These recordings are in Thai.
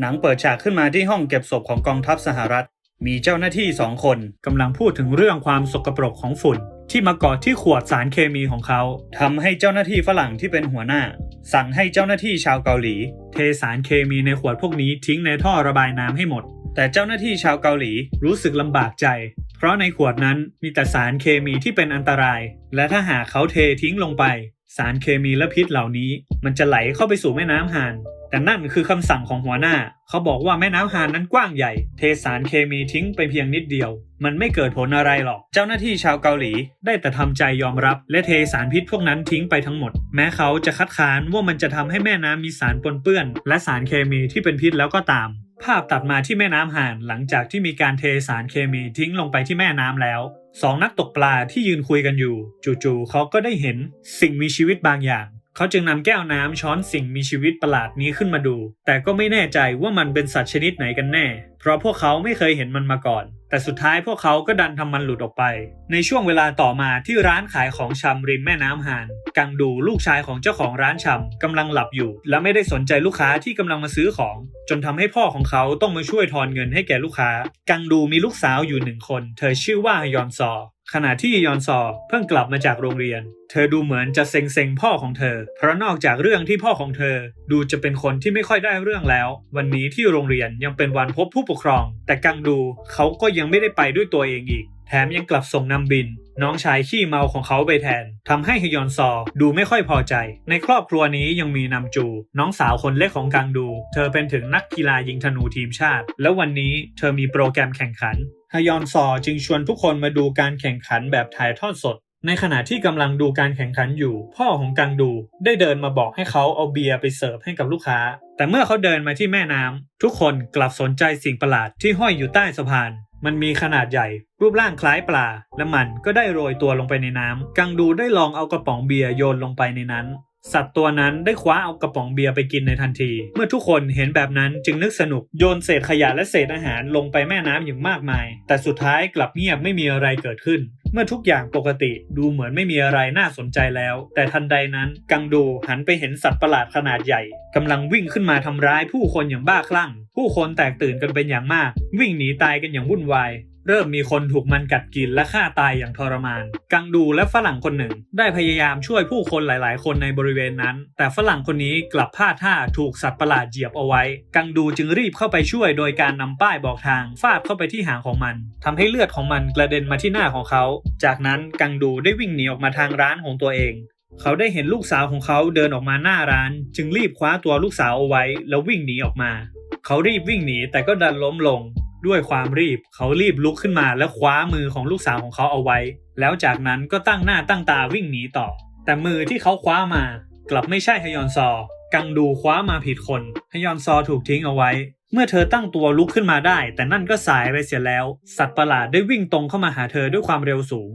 หนังเปิดฉากขึ้นมาที่ห้องเก็บศพของกองทัพสหรัฐ มีเจ้าหน้าที่สองคนกำลังพูดถึงเรื่องความสกปรกของฝุ่น ที่มาเกาะที่ขวดสารเคมีของเขาทำให้เจ้าหน้าที่ฝรั่งที่เป็นหัวหน้า สั่งให้เจ้าหน้าที่ชาวเกาหลี เทสารเคมีในขวดพวกนี้ทิ้งในท่อระบายน้ำให้หมด แต่เจ้าหน้าที่ชาวเกาหลีรู้สึกลำบากใจ เพราะในขวดนั้นมีแต่สารเคมีที่เป็นอันตราย และถ้าหากเขาเททิ้งลงไป สารเคมีและพิษเหล่านี้ มันจะไหลเข้าไปสู่แม่น้ำฮาน แต่นั่นคือคำสั่งของหัวหน้า เขาบอกว่าแม่น้ำฮานนั้นกว้างใหญ่ เทสารเคมีทิ้งไปเพียงนิดเดียว มันไม่เกิดผลอะไรหรอก เจ้าหน้าที่ชาวเกาหลี ได้แต่ทำใจยอมรับ และเทสารพิษพวกนั้นทิ้งไปทั้งหมด แม้เขาจะคัดค้านว่ามันจะทำให้แม่น้ำมีสารปนเปื้อน และสารเคมีที่เป็นพิษแล้วก็ตาม ภาพตัดมาที่แม่น้ำฮานหลังจากที่มีการเทสารเคมีทิ้งลงไปที่แม่น้ำแล้วสองนักตกปลาที่ยืนคุยกันอยู่ จู่ๆเขาก็ได้เห็นสิ่งมีชีวิตบางอย่าง เขาจึงนำแก้วน้ำช้อนสิ่งมีชีวิตประหลาดนี้ขึ้นมาดู แต่ก็ไม่แน่ใจว่ามันเป็นสัตว์ชนิดไหนกันแน่ เพราะพวกเขาไม่เคยเห็นมันมาก่อน แต่สุดท้ายพวกเขาก็ดันทำมันหลุดออกไป ในช่วงเวลาต่อมาที่ร้านขายของชำริมแม่น้ำฮานกังดูลูกชายของเจ้าของร้านชำกำลังหลับอยู่ และไม่ได้สนใจลูกค้าที่กำลังมาซื้อของ จนทำให้พ่อของเขาต้องมาช่วยทอนเงินให้แก่ลูกค้า กังดูมีลูกสาวอยู่หนึ่งคน เธอชื่อว่าฮยอนซอ ขณะที่ยอนซอเพิ่งกลับมาจากโรงเรียน เธอดูเหมือนจะเซ็งเซ็งๆพ่อของเธอ เพราะนอกจากเรื่องที่พ่อของเธอ ดูจะเป็นคนที่ไม่ค่อยได้เรื่องแล้ว วันนี้ที่โรงเรียนยังเป็นวันพบผู้ปกครอง แต่กังดูเขาก็ยังไม่ได้ไปด้วยตัวเองอีก แถมยังกลับส่งนำบิน น้องชายขี้เมาของเขาไปแทนทำให้ฮยอนซอดูไม่ค่อยพอใจ ในครอบครัวนี้ยังมีนำจู น้องสาวคนเล็กของกังดู เธอเป็นถึงนักกีฬายิงธนูทีมชาติ แล้ววันนี้เธอมีโปรแกรมแข่งขัน ฮยอนซอจึงชวนทุกคนมาดูการแข่งขันแบบถ่ายทอดสด ในขณะที่กำลังดูการแข่งขันอยู่ พ่อของกังดูได้เดินมาบอกให้เขาเอาเบียร์ไปเสิร์ฟให้กับลูกค้า แต่เมื่อเขาเดินมาที่แม่น้ำทุกคนกลับสนใจสิ่งประหลาดที่ห้อยอยู่ใต้สะพานมันมีขนาดใหญ่ รูปร่างคล้ายปลา และมันก็ได้โรยตัวลงไปในน้ำกังดูได้ลองเอากระป๋องเบียร์โยนลงไปในนั้น สัตว์ตัวนั้นได้คว้าเอากระป๋องเบียร์ไปกินในทันที เมื่อทุกคนเห็นแบบนั้นจึงนึกสนุกโยนเศษขยะและเศษอาหารลงไปแม่น้ำอย่างมากมาย แต่สุดท้ายกลับเงียบไม่มีอะไรเกิดขึ้น เมื่อทุกอย่างปกติดูเหมือนไม่มีอะไรน่าสนใจแล้ว แต่ทันใดนั้น กังดูหันไปเห็นสัตว์ประหลาดขนาดใหญ่กำลังวิ่งขึ้นมาทำร้ายผู้คนอย่างบ้าคลั่ง ผู้คนแตกตื่นกันเป็นอย่างมาก วิ่งหนีตายกันอย่างวุ่นวาย เริ่มมีคนถูกมันกัดกินและฆ่าตายอย่างทรมาน กังดูและฝรั่งคนหนึ่ง ได้พยายามช่วยผู้คนหลายๆ คนในบริเวณนั้น แต่ฝรั่งคนนี้กลับพลาดท่าถูกสัตว์ประหลาดเหยียบเอาไว้ กังดูจึงรีบเข้าไปช่วยโดยการนำป้ายบอกทางฟาดเข้าไปที่หางของมันทำให้เลือดของมันกระเด็นมาที่หน้าของเขา จากนั้นกังดูได้วิ่งหนีออกมาทางร้านของตัวเองเขาได้เห็นลูกสาวของเขาเดินออกมาหน้าร้าน จึงรีบคว้าตัวลูกสาวเอาไว้ แล้ววิ่งหนีออกมา เขารีบวิ่งหนีแต่ก็ดันล้มลง ด้วยความรีบเขารีบลุกขึ้นมาและคว้ามือของลูกสาวของเขาเอาไว้ แล้วจากนั้นก็ตั้งหน้าตั้งตาวิ่งหนีต่อ แต่มือที่เขาคว้ามากลับไม่ใช่ฮยอนซอ กังดูคว้ามาผิดคนฮยอนซอถูกทิ้งเอาไว้ เมื่อเธอตั้งตัวลุกขึ้นมาได้ แต่นั่นก็สายไปเสียแล้ว สัตว์ประหลาดได้วิ่งตรงเข้ามาหาเธอด้วยความเร็วสูง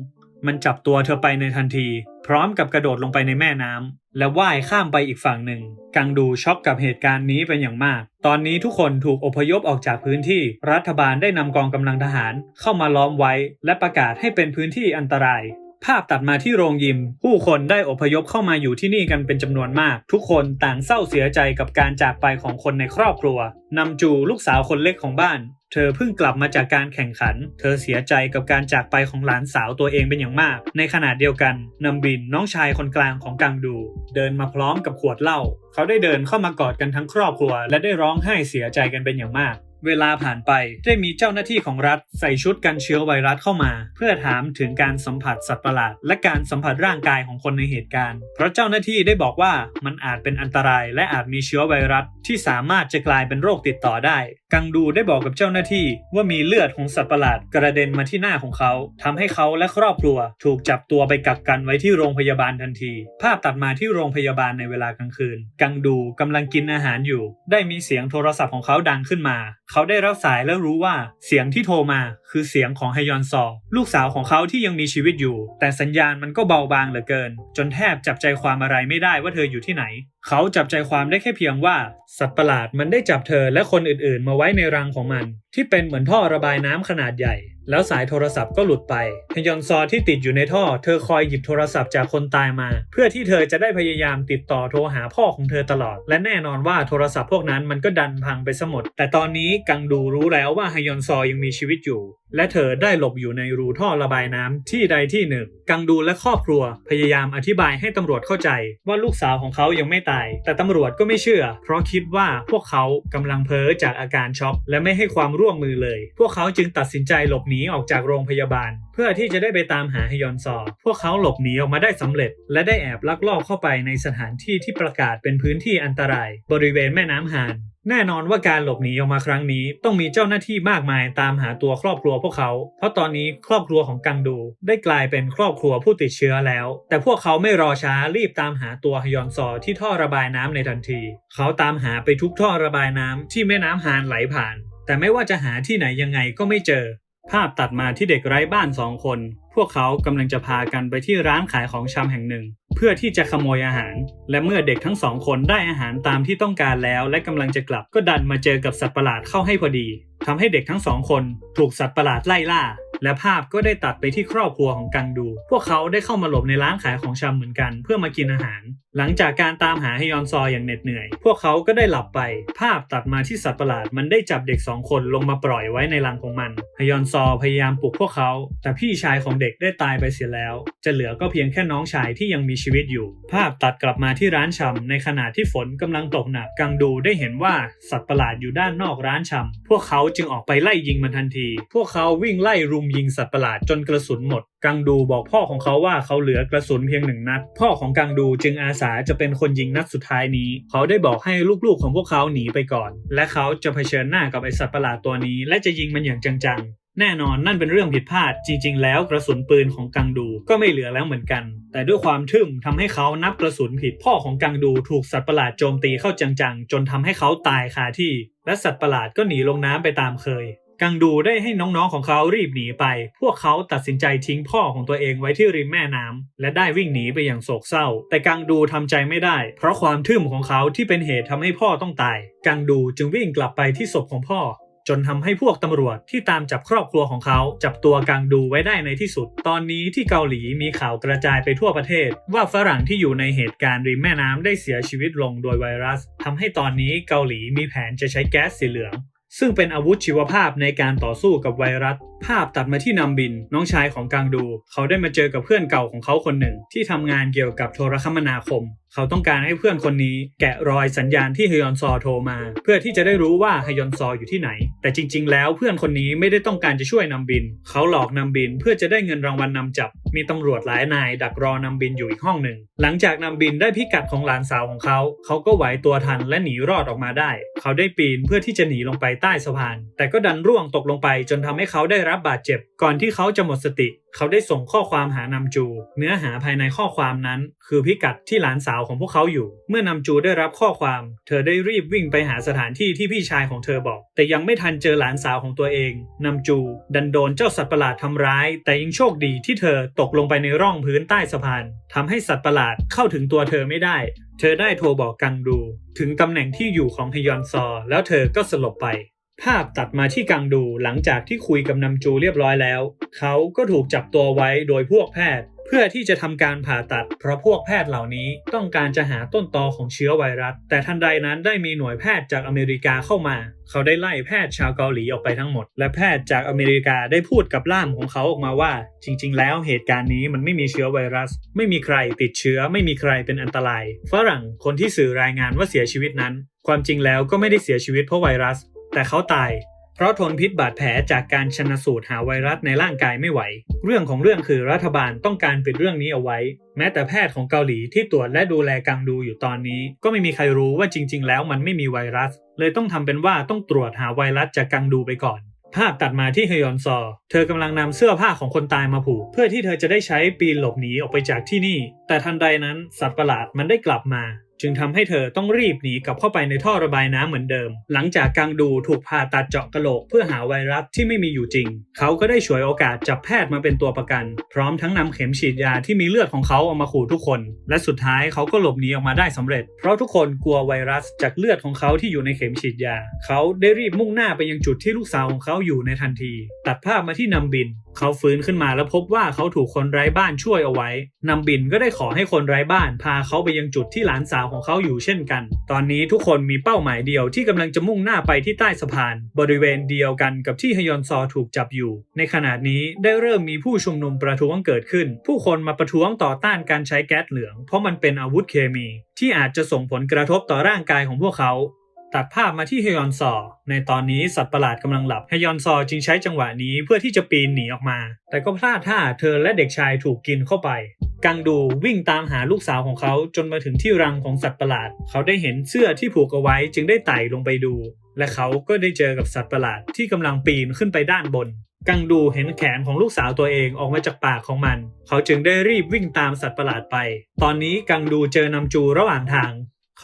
มันจับตัวเธอไปในทันที พร้อมกับกระโดดลงไปในแม่น้ำและว่ายข้ามไปอีกฝั่งหนึ่ง กังดูช็อกกับเหตุการณ์นี้เป็นอย่างมาก ตอนนี้ทุกคนถูกอพยพออกจากพื้นที่รัฐบาลได้นำกองกำลังทหารเข้ามาล้อมไว้ และประกาศให้เป็นพื้นที่อันตราย ภาพตัดมาที่โรงยิม ผู้คนได้อพยพเข้ามาอยู่ที่นี่กันเป็นจำนวนมาก ทุกคนต่างเศร้าเสียใจกับการจากไปของคนในครอบครัวนำจูลูกสาวคนเล็กของบ้าน เธอเพิ่งกลับมาจากการแข่งขัน เธอเสียใจกับการจากไปของหลานสาวตัวเองเป็นอย่างมาก ในขณะเดียวกันนำบินน้องชายคนกลางของกังดู เดินมาพร้อมกับขวดเหล้าเขาได้เดินเข้ามากอดกันทั้งครอบครัว และได้ร้องไห้เสียใจกันเป็นอย่างมาก เวลาผ่านไปได้มีเจ้าหน้าที่ของรัฐใส่ชุดกันเชื้อไวรัสเข้ามา เพื่อถามถึงการสัมผัสสัตว์ประหลาด และการสัมผัสร่างกายของคนในเหตุการณ์ เพราะเจ้าหน้าที่ได้บอกว่ามันอาจเป็นอันตรายและอาจมีเชื้อไวรัสที่สามารถจะกลายเป็นโรคติดต่อได้ กังดูได้บอกกับเจ้าหน้าที่ว่ามีเลือดของสัตว์ประหลาดกระเด็นมาที่หน้าของเขาทำให้เขาและครอบครัว ถูกจับตัวไปกักกันไว้ที่โรงพยาบาลทันที ภาพตัดมาที่โรงพยาบาลในเวลากลางคืน กังดูกำลังกินอาหารอยู่ ได้มีเสียงโทรศัพท์ของเขาดังขึ้นมาเขาได้รับสายแล้วรู้ว่าเสียงที่โทรมา คือเสียงของไฮยอนซอ ลูกสาวของเขาที่ยังมีชีวิตอยู่ แต่สัญญาณมันก็เบาบางเหลือเกิน จนแทบจับใจความอะไรไม่ได้ว่าเธออยู่ที่ไหน เขาจับใจความได้แค่เพียงว่า สัตว์ประหลาดมันได้จับเธอและคนอื่นๆ มาไว้ในรังของมัน ที่เป็นเหมือนท่อระบายน้ำขนาดใหญ่ แล้วสายโทรศัพท์ก็หลุดไปฮยอนซอที่ติดอยู่ในท่อ เธอคอยหยิบโทรศัพท์จากคนตายมา เพื่อที่เธอจะได้พยายามติดต่อโทรหาพ่อของเธอตลอด และแน่นอนว่าโทรศัพท์พวกนั้นมันก็ดันพังไปซะหมด แต่ตอนนี้กังดูรู้แล้วว่าฮยอนซอยังมีชีวิตอยู่ และเธอได้หลบอยู่ในรูท่อระบายน้ำที่ใดที่หนึ่ง กังดูและครอบครัวพยายามอธิบายให้ตำรวจเข้าใจว่าลูกสาวของเขายังไม่ตาย แต่ตำรวจก็ไม่เชื่อ เพราะคิดว่าพวกเขากำลังเพ้อจากอาการช็อกและไม่ให้ความร่วมมือเลย พวกเขาจึงตัดสินใจหลบหนีออกจากโรงพยาบาล เพื่อที่จะได้ไปตามหาฮยอนซอ พวกเขาหลบหนีออกมาได้สำเร็จ และได้แอบลักลอบเข้าไปในสถานที่ที่ประกาศเป็นพื้นที่อันตราย บริเวณแม่น้ำฮานแน่นอนว่าการหลบหนีออกมาครั้งนี้ ต้องมีเจ้าหน้าที่มากมายตามหาตัวครอบครัวพวกเขา เพราะตอนนี้ครอบครัวของกังดูได้กลายเป็นครอบครัวผู้ติดเชื้อแล้ว แต่พวกเขาไม่รอช้ารีบตามหาตัวฮยอนซอที่ท่อระบายน้ำในทันที เขาตามหาไปทุกท่อระบายน้ำที่แม่น้ำฮานไหลผ่าน แต่ไม่ว่าจะหาที่ไหนยังไงก็ไม่เจอ ภาพตัดมาที่เด็กไร้บ้านสองคน พวกเขากำลังจะพากันไปที่ร้านขายของชำแห่งหนึ่ง เพื่อที่จะขโมยอาหาร และเมื่อเด็กทั้งสองคนได้อาหารตามที่ต้องการแล้ว และกำลังจะกลับก็ดันมาเจอกับสัตว์ประหลาดเข้าให้พอดีทำให้เด็กทั้งสองคนถูกสัตว์ประหลาดไล่ล่า และภาพก็ได้ตัดไปที่ครอบครัวของกังดู พวกเขาได้เข้ามาหลบในร้านขายของชำเหมือนกัน เพื่อมากินอาหาร หลังจากการตามหาฮยอนซออย่างเหน็ดเหนื่อย พวกเขาก็ได้หลับไป ภาพตัดมาที่สัตว์ประหลาดมันได้จับเด็กสองคนลงมาปล่อยไว้ในรังของมันฮยอนซอพยายามปลุกพวกเขา แต่พี่ชายของเด็กได้ตายไปเสียแล้ว จะเหลือก็เพียงแค่น้องชายที่ยังมีชีวิตอยู่ ภาพตัดกลับมาที่ร้านชำในขณะที่ฝนกำลังตกหนักกังดูได้เห็นว่าสัตว์ประหลาดอยู่ด้านนอกร้านชำพวกเขาจึงออกไปไล่ยิงมันทันที พวกเขาวิ่งไล่รุมยิงสัตว์ประหลาดจนกระสุนหมด กังดูบอกพ่อของเขาว่าเขาเหลือกระสุนเพียงหนึ่งนัด พ่อของกังดูจึงอาสาจะเป็นคนยิงนัดสุดท้ายนี้ เขาได้บอกให้ลูกๆของพวกเขาหนีไปก่อน และเขาจะเผชิญหน้ากับไอสัตว์ประหลาดตัวนี้ และจะยิงมันอย่างจังๆแน่นอนนั่นเป็นเรื่องผิดพลาดจริง ๆ แล้วกระสุนปืนของกังดูก็ไม่เหลือแล้วเหมือนกัน แต่ด้วยความทึ่มทำให้เขานับกระสุนผิดพ่อของกังดูถูกสัตว์ประหลาดโจมตีเข้าจังๆ จนทำให้เขาตายคาที่ และสัตว์ประหลาดก็หนีลงน้ำไปตามเคย กังดูได้ให้น้องๆของเขารีบหนีไป พวกเขาตัดสินใจทิ้งพ่อของตัวเองไว้ที่ริมแม่น้ำและได้วิ่งหนีไปอย่างโศกเศร้า แต่กังดูทำใจไม่ได้ เพราะความทึ่มของเขาที่เป็นเหตุทำให้พ่อต้องตาย กังดูจึงวิ่งกลับไปที่ศพของพ่อ จนทำให้พวกตำรวจที่ตามจับครอบครัวของเขา จับตัวกังดูไว้ได้ในที่สุด ตอนนี้ที่เกาหลีมีข่าวกระจายไปทั่วประเทศ ว่าฝรั่งที่อยู่ในเหตุการณ์ริมแม่น้ำได้เสียชีวิตลงโดยไวรัสทำให้ตอนนี้เกาหลีมีแผนจะใช้แก๊สสีเหลือง ซึ่งเป็นอาวุธชีวภาพในการต่อสู้กับไวรัส ภาพตัดมาที่นำบินน้องชายของกังดู เขาได้มาเจอกับเพื่อนเก่าของเขาคนหนึ่ง ที่ทำงานเกี่ยวกับโทรคมนาคม เขาต้องการให้เพื่อนคนนี้แกะรอยสัญญาณที่ฮยอนซอโทรมา เพื่อที่จะได้รู้ว่าฮยอนซออยู่ที่ไหน แต่จริง ๆ แล้วเพื่อนคนนี้ไม่ได้ต้องการจะช่วยนำบิน เขาหลอกนำบินเพื่อจะได้เงินรางวัลนำจับ มีตำรวจหลายนาย ดักรอนำบินอยู่อีกห้องหนึ่ง หลังจากนำบินได้พิกัดของหลานสาวของเขา เขาก็ไหวตัวทันและหนีรอดออกมาได้ เขาได้ปีนเพื่อที่จะหนีลงไปใต้สะพาน แต่ก็ดันร่วงตกลงไปจนทำให้เขาได้รับบาดเจ็บ ก่อนที่เขาจะหมดสติ เขาได้ส่งข้อความหานำจู เนื้อหาภายในข้อความนั้น คือพิกัดที่หลานสาวของพวกเขาอยู่ เมื่อนำจูได้รับข้อความ เธอได้รีบวิ่งไปหาสถานที่ที่พี่ชายของเธอบอก แต่ยังไม่ทันเจอหลานสาวของตัวเองนำจู ดันโดนเจ้าสัตว์ประหลาดทำร้าย แต่ยังโชคดีที่เธอตกลงไปในร่องพื้นใต้สะพานทำให้สัตว์ประหลาดเข้าถึงตัวเธอไม่ได้ เธอได้โทรบอกกังดู ถึงตำแหน่งที่อยู่ของฮยอนซอ แล้วเธอก็สลบไป ภาพตัดมาที่กังดูหลังจากที่คุยกับนำจูเรียบร้อยแล้ว เขาก็ถูกจับตัวไว้โดยพวกแพทย์ เพื่อที่จะทำการผ่าตัด เพราะพวกแพทย์เหล่านี้ต้องการจะหาต้นตอของเชื้อไวรัส แต่ทันใดนั้นได้มีหน่วยแพทย์จากอเมริกาเข้ามา เขาได้ไล่แพทย์ชาวเกาหลีออกไปทั้งหมด และแพทย์จากอเมริกาได้พูดกับล่ามของเขาออกมาว่า จริง ๆ แล้วเหตุการณ์นี้มันไม่มีเชื้อไวรัส ไม่มีใครติดเชื้อ ไม่มีใครเป็นอันตราย ฝรั่งคนที่สื่อรายงานว่าเสียชีวิตนั้นความจริงแล้วก็ไม่ได้เสียชีวิตเพราะไวรัส แต่เขาตาย เพราะทนพิษบาดแผลจากการชนสูตรหาไวรัสในร่างกายไม่ไหว เรื่องของเรื่องคือรัฐบาลต้องการปิดเรื่องนี้เอาไว้ แม้แต่แพทย์ของเกาหลีที่ตรวจและดูแลกังดูอยู่ตอนนี้ ก็ไม่มีใครรู้ว่าจริง ๆ แล้วมันไม่มีไวรัส เลยต้องทำเป็นว่าต้องตรวจหาไวรัสจากกังดูไปก่อนภาพตัดมาที่ฮยอนซอ เธอกำลังนำเสื้อผ้าของคนตายมาผูก เพื่อที่เธอจะได้ใช้ปีนหลบหนีออกไปจากที่นี่ แต่ทันใดนั้นสัตว์ประหลาดมันได้กลับมา จึงทำให้เธอต้องรีบหนีกลับเข้าไปในท่อระบายน้ำเหมือนเดิม หลังจากกังดูถูกผ่าตัดเจาะกระโหลกเพื่อหาไวรัสที่ไม่มีอยู่จริง เขาก็ได้ฉวยโอกาสจับแพทย์มาเป็นตัวประกัน พร้อมทั้งนำเข็มฉีดยาที่มีเลือดของเขาเอามาขู่ทุกคน และสุดท้ายเขาก็หลบหนีออกมาได้สำเร็จ เพราะทุกคนกลัวไวรัสจากเลือดของเขาที่อยู่ในเข็มฉีดยา เขาได้รีบมุ่งหน้าไปยังจุดที่ลูกสาวของเขาอยู่ในทันที ตัดภาพมาที่นำบินเขาฟื้นขึ้นมาแล้วพบว่าเขาถูกคนไร้บ้านช่วยเอาไว้นำบินก็ได้ขอให้คนไร้บ้าน พาเขาไปยังจุดที่หลานสาวของเขาอยู่เช่นกัน ตอนนี้ทุกคนมีเป้าหมายเดียวที่กำลังจะมุ่งหน้าไปที่ใต้สะพาน บริเวณเดียวกันกับที่ฮยอนซอถูกจับอยู่ ในขณะนี้ได้เริ่มมีผู้ชุมนุมประท้วงเกิดขึ้น ผู้คนมาประท้วงต่อต้านการใช้แก๊สเหลือง เพราะมันเป็นอาวุธเคมี ที่อาจจะส่งผลกระทบต่อร่างกายของพวกเขา ตัดภาพมาที่เฮยอนซอ ในตอนนี้สัตว์ประหลาดกำลังหลับเฮยอนซอจึงใช้จังหวะนี้เพื่อที่จะปีนหนีออกมา แต่ก็พลาดท่าเธอและเด็กชายถูกกินเข้าไป กังดูวิ่งตามหาลูกสาวของเขาจนมาถึงที่รังของสัตว์ประหลาด เขาได้เห็นเสื้อที่ผูกเอาไว้จึงได้ไต่ลงไปดู และเขาก็ได้เจอกับสัตว์ประหลาดที่กำลังปีนขึ้นไปด้านบน กังดูเห็นแขนของลูกสาวตัวเองออกมาจากปากของมัน เขาจึงได้รีบวิ่งตามสัตว์ประหลาดไป ตอนนี้กังดูเจอนำจูระหว่างทาง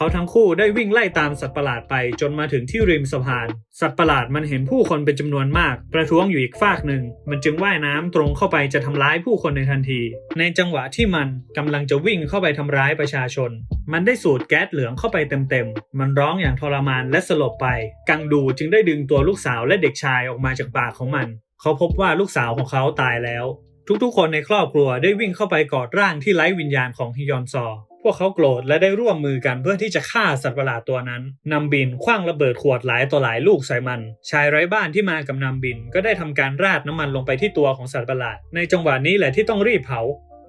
เขาทั้งคู่ได้วิ่งไล่ตามสัตว์ประหลาดไปจนมาถึงที่ริมสะพาน สัตว์ประหลาดมันเห็นผู้คนเป็นจำนวนมาก ประท้วงอยู่อีกฝากหนึ่ง มันจึงว่ายน้ำตรงเข้าไปจะทำร้ายผู้คนในทันที ในจังหวะที่มันกำลังจะวิ่งเข้าไปทำร้ายประชาชน มันได้สูดแก๊สเหลืองเข้าไปเต็มๆ มันร้องอย่างทรมานและสลบไป กังดูจึงได้ดึงตัวลูกสาวและเด็กชายออกมาจากปากของมัน เขาพบว่าลูกสาวของเขาตายแล้ว ทุกๆ คนในครอบครัวได้วิ่งเข้าไปกอดร่างที่ไร้วิญญาณของฮิยอนซอ พวกเขาโกรธและได้ร่วมมือกันเพื่อที่จะฆ่าสัตว์ประหลาดตัวนั้นนำบินคว้างระเบิดขวดหลายต่อหลายลูกใส่มัน ชายไร้บ้านที่มากับนำบินก็ได้ทำการราดน้ำมันลงไปที่ตัวของสัตว์ประหลาด ในจังหวะนี้แหละที่ต้องรีบเผา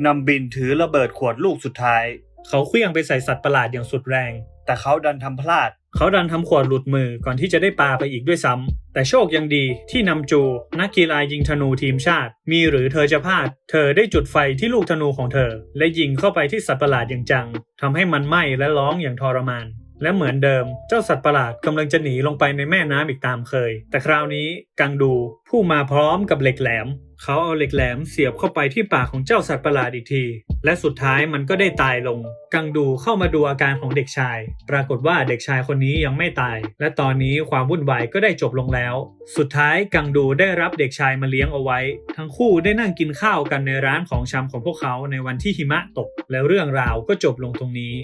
นำบินถือระเบิดขวดลูกสุดท้าย เขาเคลื่องไปใส่สัตว์ประหลาดอย่างสุดแรง แต่เขาดันทำพลาด เขาดันทำขวดหลุดมือก่อนที่จะได้ปาไปอีกด้วยซ้ำ แต่โชคยังดีที่นำจู นักกีฬายิงธนูทีมชาติ มีหรือเธอจะพลาด เธอได้จุดไฟที่ลูกธนูของเธอ และยิงเข้าไปที่สัตว์ประหลาดอย่างจังทำให้มันไหม้และร้องอย่างทรมานและเหมือนเดิมเจ้าสัตว์ประหลาดกำลังจะหนีลงไปในแม่น้ำอีกตามเคย แต่คราวนี้กังดูผู้มาพร้อมกับเหล็กแหลม เขาเอาเหล็กแหลมเสียบเข้าไปที่ปากของเจ้าสัตว์ประหลาดอีกที และสุดท้ายมันก็ได้ตายลง กังดูเข้ามาดูอาการของเด็กชาย ปรากฏว่าเด็กชายคนนี้ยังไม่ตาย และตอนนี้ความวุ่นวายก็ได้จบลงแล้ว สุดท้ายกังดูได้รับเด็กชายมาเลี้ยงเอาไว้ ทั้งคู่ได้นั่งกินข้าวกันในร้านของชำของพวกเขาในวันที่หิมะตก แล้วเรื่องราวก็จบลงตรงนี้